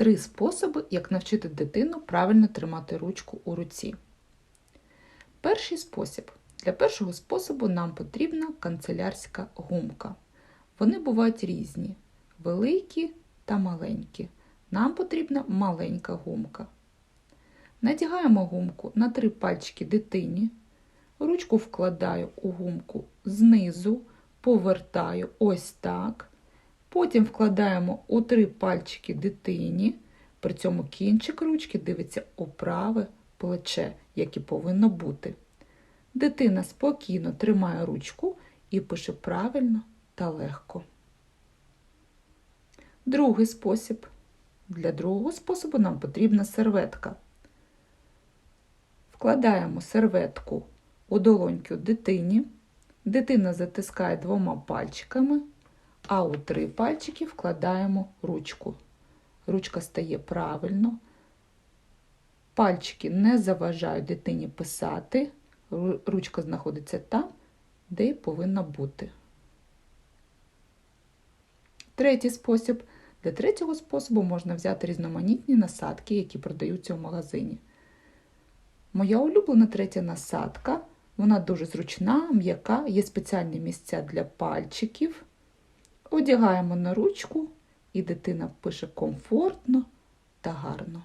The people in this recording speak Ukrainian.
Три способи, як навчити дитину правильно тримати ручку у руці. Перший спосіб. Для першого способу нам потрібна канцелярська гумка. Вони бувають різні великі та маленькі. Нам потрібна маленька гумка. Надягаємо гумку на три пальчики дитині. Ручку вкладаю у гумку знизу, повертаю ось так. Потім вкладаємо у три пальчики дитині. При цьому кінчик ручки дивиться у праве плече, як і повинно бути. Дитина спокійно тримає ручку і пише правильно та легко. Другий спосіб. Для другого способу нам потрібна серветка. Вкладаємо серветку у долоньку дитині. Дитина затискає двома пальчиками, а у три пальчики вкладаємо ручку. Ручка стає правильно. Пальчики не заважають дитині писати. Ручка знаходиться там, де повинна бути. Третій спосіб. Для третього способу можна взяти різноманітні насадки, які продаються в магазині. Моя улюблена третя насадка. Вона дуже зручна, м'яка, є спеціальні місця для пальчиків. Одягаємо на ручку, і дитина пише комфортно та гарно.